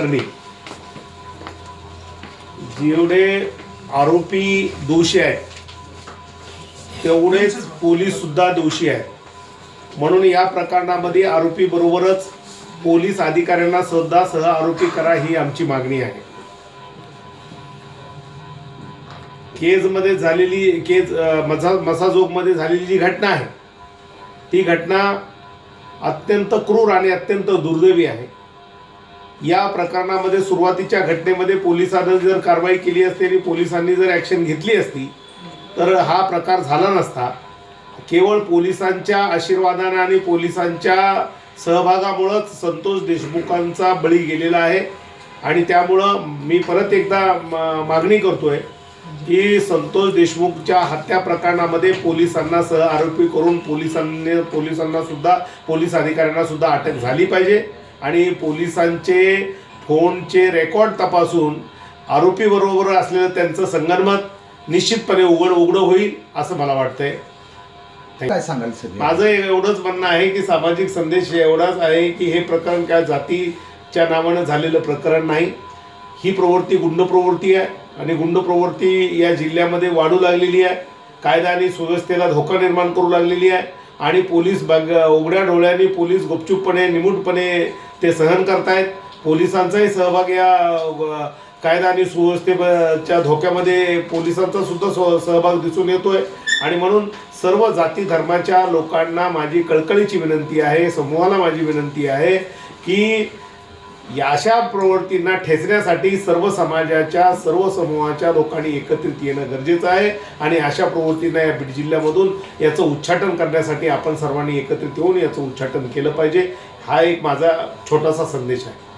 करणे जेवढे आरोपी दोषी आहेत तेवढेच पोलीस सुद्धा दोषी आहेत. म्हणून या प्रकरणामध्ये आरोपी बरोबरच पोलीस अधिकाऱ्यांना सुद्धा सह आरोपी करा ही आमची मागणी आहे. केजमध्ये झालेली केज मसा मसाजोगमध्ये झालेली जी घटना आहे ती घटना अत्यंत क्रूर आणि अत्यंत दुर्दैवी आहे. या प्रकरणामध्ये सुरुवातीच्या घटनेमध्ये पोलिसांनी जर कारवाई केली असती आणि पोलिसांनी जर ॲक्शन घेतली असती तर हा प्रकार झाला नसता. केवळ पोलिसांच्या आशीर्वादाने आणि पोलिसांच्या सहभागामुळंच संतोष देशमुखांचा बळी गेलेला आहे. आणि त्यामुळं मी परत एकदा म- मागणी करतोय की संतोष देशमुखच्या हत्या प्रकरणामध्ये पोलिसांना सह आरोपी करून पोलिसांनी पोलिसांना सुद्धा पोलीस अधिकाऱ्यांना सुद्धा अटक झाली पाहिजे. आणि पोलिसांचे फोनचे रेकॉर्ड तपासून आरोपीबरोबर असलेलं त्यांचं संगनमत निश्चितपणे उघड उघडं होईल असं मला वाटतंय. काय सर माझं एवढंच म्हणणं आहे की सामाजिक संदेश एवढाच आहे की हे प्रकरण काय जातीच्या नावानं झालेलं प्रकरण नाही. ही प्रवृत्ती गुंड प्रवृत्ती आहे आणि गुंड प्रवृत्ती या जिल्ह्यामध्ये वाढू लागलेली आहे. कायदा आणि सुव्यवस्थेला धोका निर्माण करू लागलेली आहे. आणि पोलीस बघ उघड्या डोळ्यांनी पोलीस गुपचूपपणे निमूटपणे ते सहन करतायत. पोलिसांचाही सहभाग या कायदा आणि सुव्यवस्थेच्या धोक्यामध्ये पोलिसांचा सुद्धा सहभाग दिसून येतोय. आणि म्हणून सर्व जाती धर्माच्या लोकांना माझी कळकळीची विनंती आहे समूहाला माझी विनंती आहे की या अशा प्रवृत्तींना ठेचण्यासाठी सर्व समाजाच्या सर्व समूहाच्या लोकांनी एकत्रित येणं गरजेचं आहे. आणि अशा प्रवृत्तींना या बीड जिल्ह्यामधून याचं उच्चाटन करण्यासाठी आपण सर्वांनी एकत्रित येऊन याचं उच्चाटन केलं पाहिजे. हा एक माझा छोटासा संदेश आहे.